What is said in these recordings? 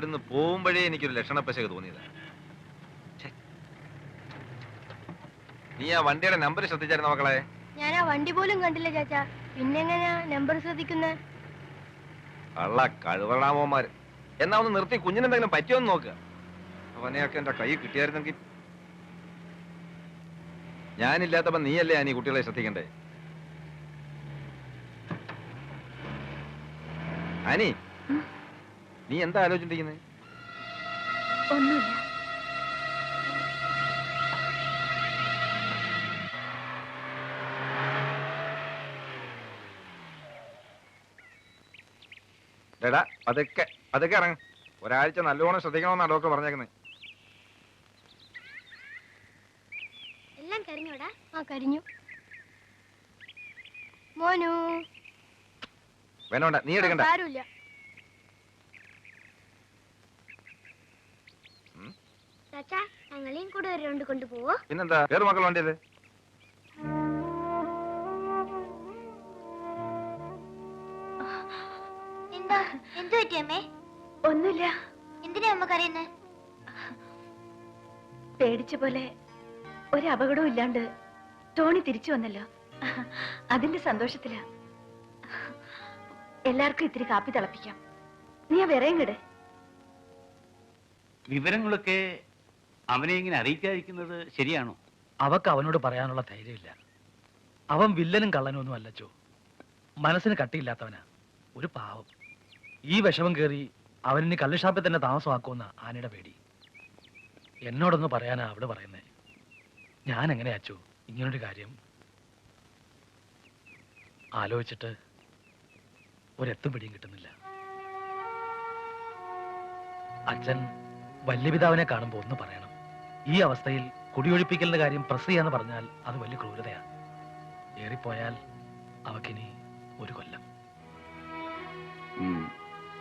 ഇവിടുന്ന് പോകുമ്പോഴേ എനിക്കൊരു ലക്ഷണപ്പശക തോന്നിയത്. നീ ആ വണ്ടിയുടെ നമ്പർ ശ്രദ്ധിച്ചായിരുന്നു മക്കളെ? ഞാൻ ആ വണ്ടി പോലും കണ്ടില്ല ചാച്ചാ. പിന്നെങ്ങനെയാ നമ്പർ ശ്രദ്ധിക്കുന്നത് കള്ള കഴുവളാമോമാര് എന്നാ ഒന്ന് നിർത്തി കുഞ്ഞിനെന്തെങ്കിലും പറ്റിയോന്ന് നോക്കുക അവനെയൊക്കെ എന്റെ കൈ കിട്ടിയായിരുന്നെങ്കിൽ. ഞാനില്ലാത്തപ്പോ നീയല്ലേ ഞാൻ ഈ കുട്ടികളെ ശ്രദ്ധിക്കണ്ടേ? അനി നീ എന്താ ആലോചിച്ചിരിക്കുന്നത് ഒന്നുമില്ല. അതൊക്കെ അതൊക്കെ ഇറങ്ങ. ഒരാഴ്ച നല്ലോണം ശ്രദ്ധിക്കണമെന്നാ ഡോക്ടർ പറഞ്ഞേക്കുന്നത് എല്ലാം കരിഞ്ഞോടാ? ആ കരിഞ്ഞു. മോനു. വേണോണ്ട നീ എടുക്കണ്ട. ആരുമില്ല. ചാച്ചാ ഞങ്ങളെയും കൂടെ ഒരു റൗണ്ട് കൊണ്ടുപോവോ? പിന്നെന്താ? വേറെ മക്കൾ വണ്ടിയത്? എന്താ? എന്തു പറ്റിയമ്മേ ഒന്നുമില്ല. എന്തിനാ അമ്മ കരയുന്നേ? പേടിച്ച പോലെ ഒരു അപകടവും ഇല്ലാണ്ട് ടോണി തിരിച്ചു വന്നല്ലോ. അതിന്റെ സന്തോഷത്തിലാ. എല്ലാവർക്കും ഇത്തിരി കാപ്പി തിളപ്പിക്കാം. നീ ആ വിറയും കിട് വിവരങ്ങളൊക്കെ അവനെ ഇങ്ങനെ അറിയിക്കാതിരിക്കുന്നത് ശരിയാണോ? അവക്ക് അവനോട് പറയാനുള്ള ധൈര്യമില്ല. അവൻ വില്ലനും കള്ളനും ഒന്നും അല്ലച്ചോ. മനസ്സിന് കട്ടിയില്ലാത്തവനാ. ഒരു പാവം. ഈ വിഷമം കയറി അവനിനി കള്ളുഷാപ്പിൽ തന്നെ താമസമാക്കുമെന്ന ആനയുടെ പേടി. എന്നോടൊന്ന് പറയാനാ അവൾ പറയുന്നേ. ഞാൻ എങ്ങനെ അച്ചു ഇങ്ങനൊരു കാര്യം? ആലോചിച്ചിട്ട് ഒരെത്തും പിടിയും കിട്ടുന്നില്ല. അച്ഛൻ വല്യപിതാവിനെ കാണുമ്പോ ഒന്ന് പറയണം. ഈ അവസ്ഥയിൽ കുടിയൊഴിപ്പിക്കലിന്റെ കാര്യം പ്രസ് ചെയ്യാന്ന് പറഞ്ഞാൽ അത് വലിയ ക്രൂരതയാണ് ഏറിപ്പോയാൽ അവക്കിനി ഒരു കൊല്ലം.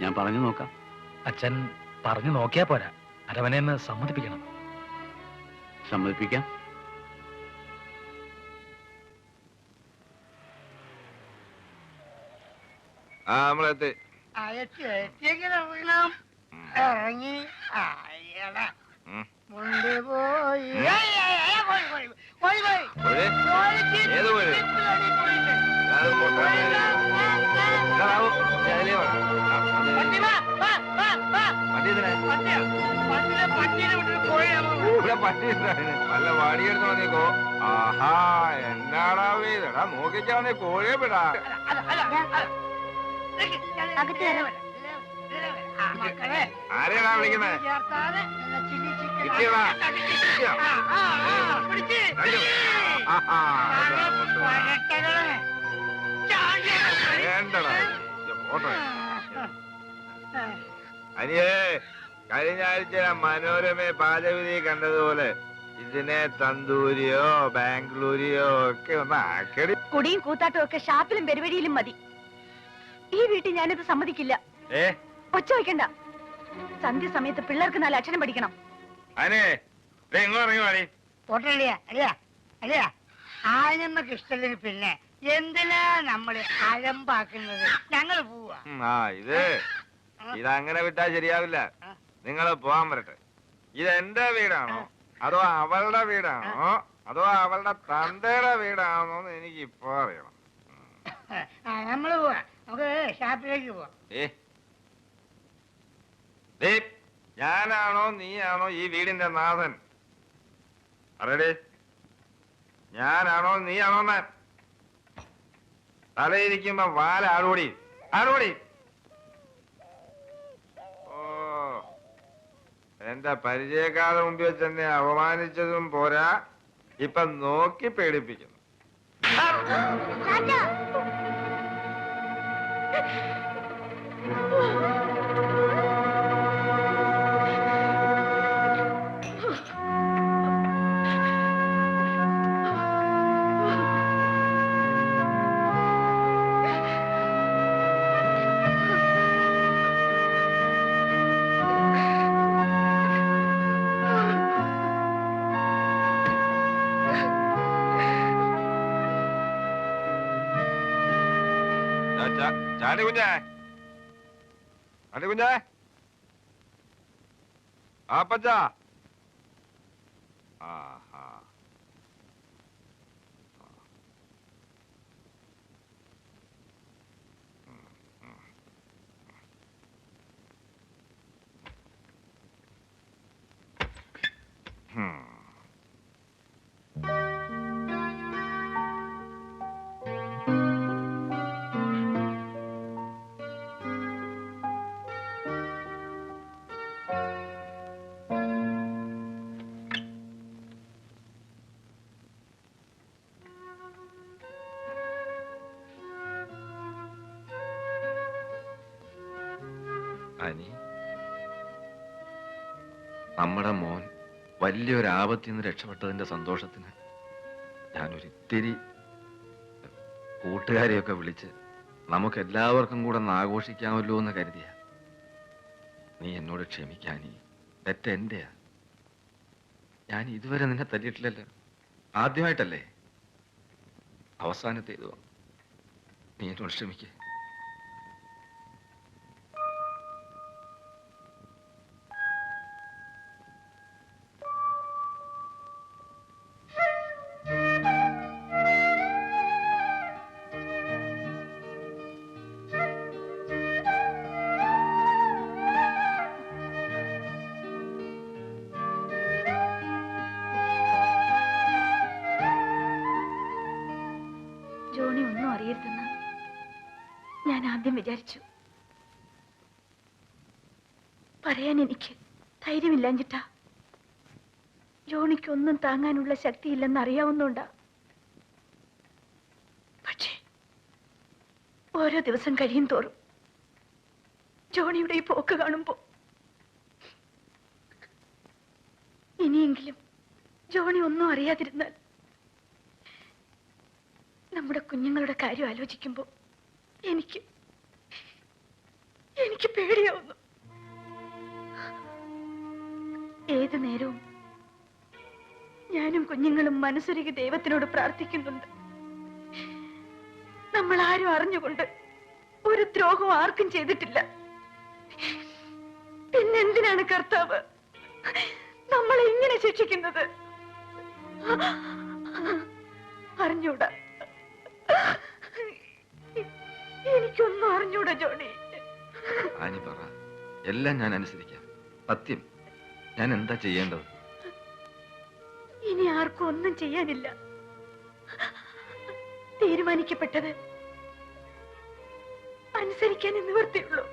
ഞാൻ പറഞ്ഞു നോക്കാം. അച്ഛൻ പറഞ്ഞു നോക്കിയാ പോരാ. അരവനെന്ന് സമ്മതിപ്പിക്കണം. സമ്മതിപ്പിക്കാം. ആ നമ്മളെത്തി ഇറങ്ങി. അങ്ങ് വാടിയെടുത്ത് വന്നേക്കോ ആഹാ എന്നാടാ ഇതടാ നോക്കിച്ചാ നീ കോഴിയെ വിടാ. ആരെയാടാ നല്ല ചിക്കൻ കിട്ടിയടാ. വേണ്ടടാ. പോട്ടെ. അനിയേ കഴിഞ്ഞ ആഴ്ച മനോരമ പാചകവിധി കണ്ടതുപോലെ ഇതിനെ തന്തൂരിയോ ബാംഗ്ലൂരിയോ ഒക്കെ ഒന്ന് ആക്കടി കുടിയും കൂത്താട്ടവും ഒക്കെ ഷാപ്പിലും പെരുവഴിയിലും മതി. ഈ വീട്ടിൽ ഞാനിത് സമ്മതിക്കില്ല. ഏ? ഒച്ച വയ്ക്കണ്ട. സന്ധ്യ സമയത്ത് പിള്ളേർക്ക് നല്ല അക്ഷരം പഠിക്കണം. അനേ ഇറങ്ങി. ആനമ്മക്ക് ഇഷ്ടത്തിന് പിന്നെ എന്തിനാ നമ്മൾ അഴമ്പാക്കുന്നത് ഞങ്ങൾ പോവാ. ആ ഇത് ഇതങ്ങനെ വിട്ടാ ശരിയാവില്ല. നിങ്ങൾ പോവാൻ വരട്ടെ. ഇത് എന്റെ വീടാണോ? അതോ അവളുടെ വീടാണോ? അതോ അവളുടെ തന്തയുടെ വീടാണോ എന്ന് എനിക്ക് ഇപ്പൊ അറിയണം നമ്മൾ പോവാ. നമുക്ക് ഷാപ്പിലേക്ക് പോവാം. ഞാനാണോ നീയാണോ ഈ വീടിന്റെ നാഥൻ? അറിയടേ ഞാനാണോ നീയാണോ തലയിരിക്കുമ്പോ വാല ആടോടി ആടോടി എന്റെ പരിചയക്കാരെ മുമ്പിൽ വെച്ച് എന്നെ അപമാനിച്ചതും പോരാ ഇപ്പൊ നോക്കി പേടിപ്പിക്കുന്നു ചാടി കുഞ്ഞേ. ചാടി കുഞ്ഞേ. ആപ്പച്ച ആഹാ Hmm. നമ്മുടെ മോൻ വലിയൊരു ആപത്തിൽ നിന്ന് രക്ഷപ്പെട്ടതിന്റെ സന്തോഷത്തിന് ഞാനൊരിത്തിരി കൂട്ടുകാരെയൊക്കെ വിളിച്ച് നമുക്ക് എല്ലാവർക്കും കൂടെ ഒന്ന് ആഘോഷിക്കാമല്ലോ എന്ന് കരുതിയ. നീ എന്നോട് ക്ഷമിക്കാനീ തെറ്റ് എന്റെയാ? ഞാൻ ഇതുവരെ നിന്നെ തല്ലിയിട്ടില്ലല്ലോ. ആദ്യമായിട്ടല്ലേ? അവസാനത്തേതുവാ. നീ എന്നോട് ക്ഷമിക്കേ. വിചാരിച്ചു. പറയാൻ എനിക്ക് ധൈര്യമില്ലാഞ്ഞിട്ടാ. ജോണിക്കൊന്നും താങ്ങാനുള്ള ശക്തിയില്ലെന്ന് അറിയാവുന്നോണ്ടാ. പക്ഷേ ഓരോ ദിവസം കഴിയും തോറും ജോണിയുടെ ഈ പോക്ക് കാണുമ്പോ ഇനിയെങ്കിലും ജോണി ഒന്നും അറിയാതിരുന്നാൽ നമ്മുടെ കുഞ്ഞുങ്ങളുടെ കാര്യം ആലോചിക്കുമ്പോ എനിക്ക് എനിക്ക് പേടിയാവുന്നു. ഏത് നേരവും ഞാനും കുഞ്ഞുങ്ങളും മനസ്സൊരുക്കി ദൈവത്തിനോട് പ്രാർത്ഥിക്കുന്നുണ്ട്. നമ്മൾ ആരും അറിഞ്ഞുകൊണ്ട് ഒരു ദ്രോഹവും ആർക്കും ചെയ്തിട്ടില്ല. പിന്നെന്തിനാണ് കർത്താവ് നമ്മളെ ഇങ്ങനെ ശിക്ഷിക്കുന്നത്? അറിഞ്ഞൂടാ. എനിക്കൊന്നും അറിഞ്ഞൂടാ ജോണി. ആനി പറ. എല്ലാം ഞാൻ അനുസരിക്കാം. സത്യം. ഞാൻ എന്താ ചെയ്യേണ്ടത്? ഇനി ആർക്കും ഒന്നും ചെയ്യാനില്ല. തീരുമാനിക്കപ്പെട്ടത് അനുസരിക്കാൻ നിവർത്തിയുള്ളൂ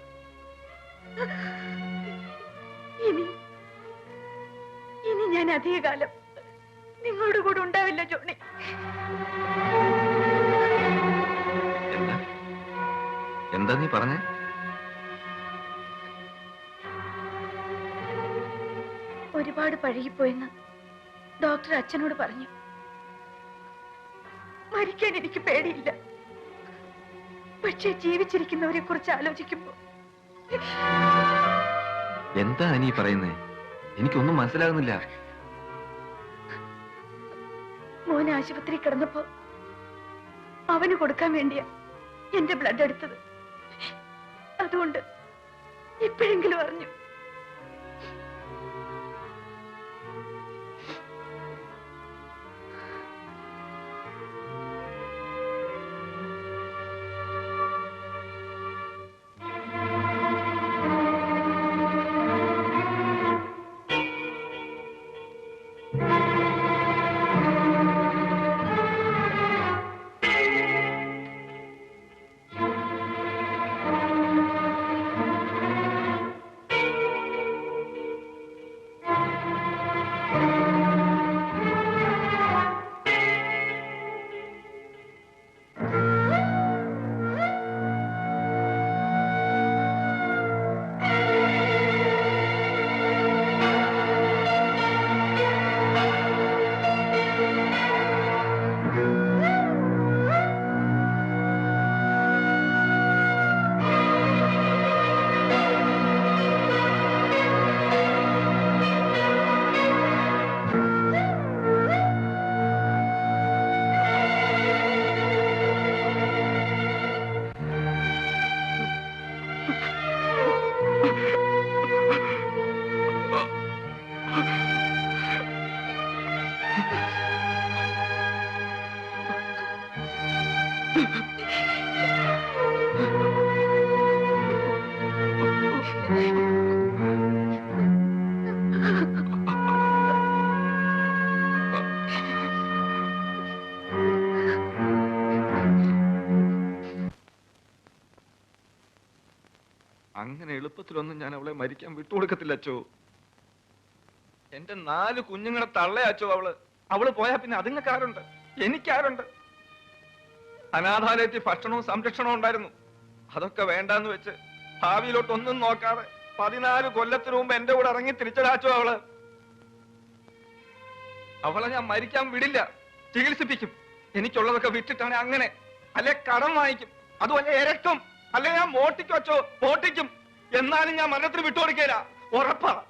ഇനി ഇനി ഞാൻ അധികകാലം നിങ്ങളുടെ കൂടെ ഉണ്ടാവില്ല ജോണി. എന്താ? എന്താ നീ പറഞ്ഞേ? ഒരുപാട് പഴകിപ്പോയെന്ന് ഡോക്ടർ അച്ഛനോട് പറഞ്ഞു. മരിക്കാൻ എനിക്ക് പേടിയില്ല. പക്ഷേ ജീവിച്ചിരിക്കുന്നവരെ കുറിച്ച് ആലോചിക്കുമ്പോ എന്താ നീ പറയുന്നേ? എനിക്കൊന്നും മനസ്സിലാകുന്നില്ല. മോൻ ആശുപത്രി കിടന്നപ്പോ അവന് കൊടുക്കാൻ വേണ്ടിയാ എന്റെ ബ്ലഡ് എടുത്തത്. അതുകൊണ്ട് ഇപ്പോഴെങ്കിലും അറിഞ്ഞു. അങ്ങനെ ഞാൻ അവളെ മരിക്കാൻ വിട്ടുകൊടുക്കത്തില്ല അച്ചോ. എന്റെ നാല് കുഞ്ഞുങ്ങളെ തള്ളയച്ചോ അവൾ. അവൾ പോയാ പിന്നെ അതുങ്ങൾക്കാരുണ്ട് എനിക്കാരുണ്ട് അനാഥാലയത്തിൽ ഭക്ഷണവും സംരക്ഷണവും ഉണ്ടായിരുന്നു. അതൊക്കെ വേണ്ടാന്ന് വെച്ച് ഭാവിയിലോട്ട് ഒന്നും നോക്കാതെ പതിനാല് കൊല്ലത്തിനു മുമ്പ് എന്റെ കൂടെ ഇറങ്ങി തിരിച്ചടാച്ചോ അവൾ. അവളെ ഞാൻ മരിക്കാൻ വിടില്ല. ചികിത്സിപ്പിക്കും. എനിക്കുള്ളതൊക്കെ വിട്ടിട്ടാണ് അങ്ങനെ. അല്ലെ കടം വാങ്ങിക്കും. അതുമല്ല ഇരട്ടും അല്ലെ ഞാൻ മോട്ടിക്കും എന്നാലും ഞാൻ മരണത്തിന് വിട്ടുകൊടുക്കേല. ഉറപ്പാ.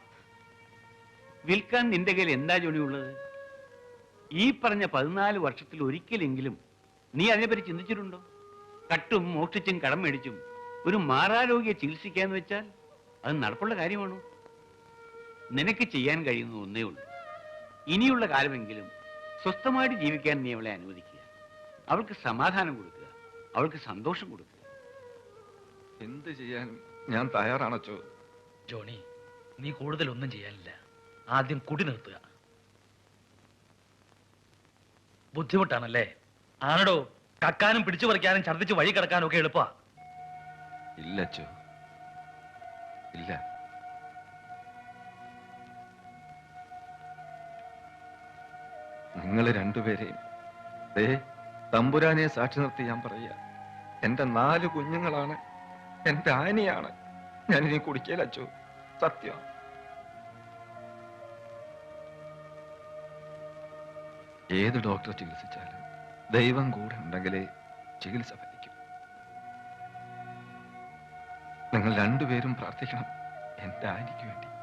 വിൽക്കാൻ നിന്റെ കയ്യിൽ എന്താ ജോണിയുള്ളത് ഈ പറഞ്ഞ പതിനാല് വർഷത്തിൽ ഒരിക്കലെങ്കിലും നീ അതിനെപ്പറ്റി ചിന്തിച്ചിട്ടുണ്ടോ? കട്ടും മോഷ്ടിച്ചും കടം മേടിച്ചും ഒരു മാറാരോഗ്യെ ചികിത്സിക്കാന്ന് വെച്ചാൽ അത് നടപ്പുള്ള കാര്യമാണോ? നിനക്ക് ചെയ്യാൻ കഴിയുന്നത് ഒന്നേ ഉള്ളൂ. ഇനിയുള്ള കാലമെങ്കിലും സ്വസ്ഥമായിട്ട് ജീവിക്കാൻ നീ അവളെ അനുവദിക്കുക. അവൾക്ക് സമാധാനം കൊടുക്കുക. അവൾക്ക് സന്തോഷം കൊടുക്കുക. എന്ത് ചെയ്യാനും ഞാൻ തയ്യാറാണച്ചോ. ജോണി നീ കൂടുതലൊന്നും ചെയ്യാനില്ല. ആദ്യം കുടി നിർത്തുക. ബുദ്ധിമുട്ടാണല്ലേ? ആണടോ കക്കാനും പിടിച്ചു പറിക്കാനും ഛർദ്ദിച്ച് വഴി കിടക്കാനും ഒക്കെ എളുപ്പ. ഇല്ല അച്ചു. ഇല്ല. നിങ്ങൾ രണ്ടുപേരെയും ദേ തമ്പുരാനെ സാക്ഷി നിർത്തി ഞാൻ പറയുക. എന്റെ നാല് കുഞ്ഞുങ്ങളാണ് എന്റെ ആനിയാണ്. ഞാൻ ഇനി കുടിക്കല അച്ചു. സത്യം. ഏത് ഡോക്ടർ ചികിത്സിച്ചാലും ദൈവം കൂടെ ഉണ്ടെങ്കിലേ ചികിത്സ ഫലിക്കും. നിങ്ങൾ രണ്ടുപേരും പ്രാർത്ഥിക്കണം എന്റെ ആനിക്ക് വേണ്ടി.